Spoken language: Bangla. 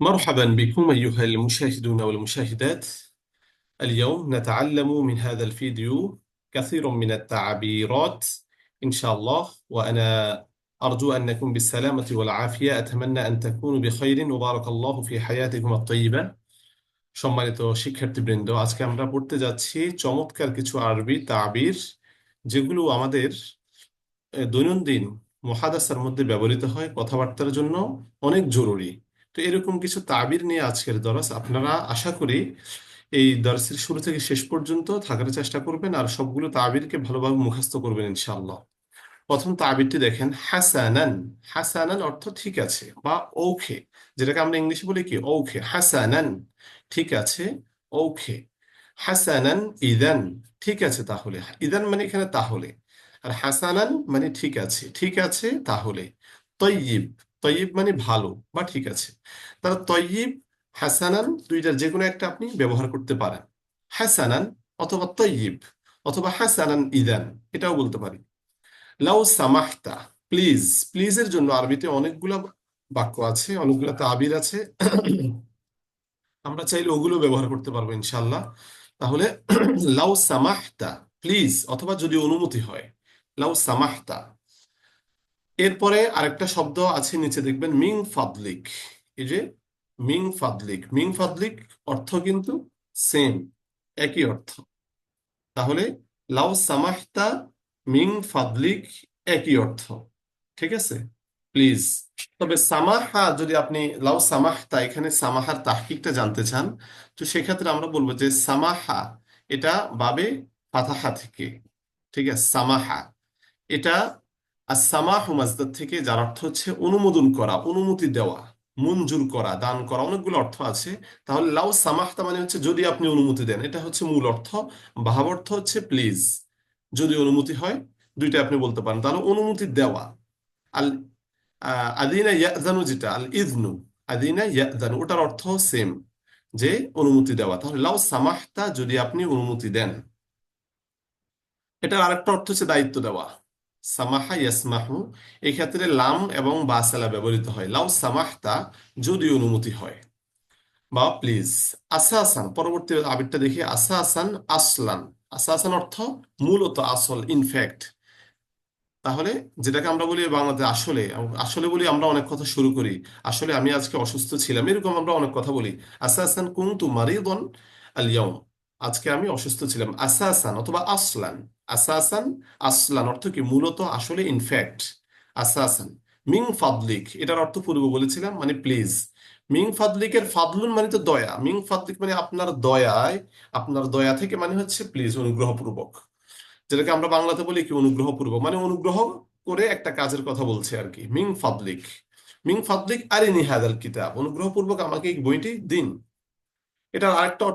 مرحبا بكم أيها المشاهدون والمشاهدات اليوم نتعلم من هذا الفيديو كثير من التعبيرات إن شاء الله وأنا أرجو أنكم بالسلامة والعافية أتمنى أن تكونوا بخير وبارك الله في حياتكم الطيبة সম্মানিত শিক্ষার্থীবৃন্দ আজকে আমরা পড়তে যাচ্ছি চমৎকার কিছু আরবি তাবির যেগুলো আমাদের এ, দৈনন্দিন মুহাদাসার মধ্যে ব্যবহৃত হয় কথাবার্তার জন্য অনেক জরুরি তো এরকম কিছু তাবির নিয়ে আজকের দরস। আপনারা আশা করি এই দরসের শুরু থেকে শেষ পর্যন্ত থাকার চেষ্টা করবেন আর সবগুলো তাবিরকে ভালোভাবে মুখস্থ করবেন ইনশাআল্লাহ। প্রথম তাবিরটি দেখেন, হাসানান। হাসানান অর্থ ঠিক আছে বা ওকে যেটাকে আমরা ইংলিশে বলি কি? ওকে হাসানান ঠিক আছে ওকে হাসানান ইদান ঠিক আছে তাহলে। ইদান মানে এখানে তাহলে। আর হাসানান মানে ঠিক আছে ঠিক আছে তাহলে। তয়্যিব তয়্যিব মানে ভালো, বা ঠিক আছে। তাহলে তয়্যিব হাসানান দুইটার যে কোনো একটা আপনি ব্যবহার করতে পারেন। হাসানান অথবা তয়্যিব অথবা হাসানান ইদান, এটাও বলতে পারি। লাউ সামাহতা, প্লিজ, প্লিজের জন্য আরবিতে অনেকগুলা বাক্য আছে, অনেকগুলা তাবির আছে। আমরা চাইলে ওগুলো ব্যবহার করতে পারব ইনশাল্লাহ তাহলে লাউ সামাহতা, প্লিজ, অথবা যদি অনুমতি হয়, লাউ সামাহতা। এরপরে আরেকটা শব্দ আছে নিচে, দেখবেন, মিং ফাদলিক। এই যে মিং ফাদলিক। মিং ফাদলিক অর্থ কিন্তু সেম একই অর্থ। তাহলে লাউ সামাহতা মিং ফাদলিক একই অর্থ। ঠিক আছে? প্লিজ তবে সামাহা যদি আপনি, লাউ সামাহতা, এখানে সামাহার তাহকিকটা জানতে চান, তো সেক্ষেত্রে আমরা বলব যে সামাহা, এটা বাবে ফাতাহা থেকে। ঠিক আছে? সামাহা। এটা আর সামাহু মাজদার থেকে যার অর্থ হচ্ছে অনুমোদন করা, অনুমতি দেওয়া, মঞ্জুর করা, দান করা, অনেকগুলো অর্থ আছে। তাহলে লাউ সামাহতা মানে হচ্ছে যদি আপনি অনুমতি দেন, এটা হচ্ছে মূল অর্থ। ভাব অর্থ হচ্ছে প্লিজ যদি অনুমতি হয় দুইটা আপনি বলতে পারেন। তাহলে অনুমতি দেওয়া, আল আদিনা ইয়াজানু যেটা, আল ইজনু আদিনা ইয়াজানু ওটার অর্থ সেম যে অনুমতি দেওয়া। তাহলে লাউ সামাহতা যদি আপনি অনুমতি দেন। এটার আরেকটা অর্থ হচ্ছে দায়িত্ব দেওয়া। সামাহা ইয়াসমাহু। এই ক্ষেত্রে লাম এবং বাসালা ব্যবহৃত হয়। লাউ সামাহতা যদি অনুমতি হয়। বা প্লিজ, আসাসান, পরবর্তী আবিরটা দেখি। আসাসান আসলান। আসাসান অর্থ মূলত আসল ইনফ্যাক্ট তাহলে যেটাকে আমরা বলি বাংলাতে আসলে আসলে বলি আমরা অনেক কথা শুরু করি। আসলে আমি আজকে অসুস্থ ছিলাম, এরকম আমরা অনেক কথা বলি। আসাসান কুনতু মারিদন আল ইয়াউম আজকে আমি অসুস্থ ছিলাম। আসাসান অথবা আসলান। আসাসান, আসলান অর্থ কি? মূলত আসলে ইনফ্যাক্ট আসাসান। মিং ফাদলিক, এটার অর্থ পূর্বে বলেছিলাম মানে প্লিজ মিং ফাদলিকের ফাদলুন মানে তো দয়া। মিং ফাদলিক মানে আপনার দয়ায়, আপনার দয়া থেকে মানে হচ্ছে প্লিজ অনুগ্রহপূর্বক। যেটাকে আমরা বাংলাতে বলি কি? অনুগ্রহপূর্বক। মানে অনুগ্রহ করে একটা কাজের কথা বলছে আর কি। মিং ফাদলিক। মিং ফাদলিক আরিনি হাদাল কিতাব। অনুগ্রহপূর্বক আমাকে এই বইটি দিন। এটার আরেকটা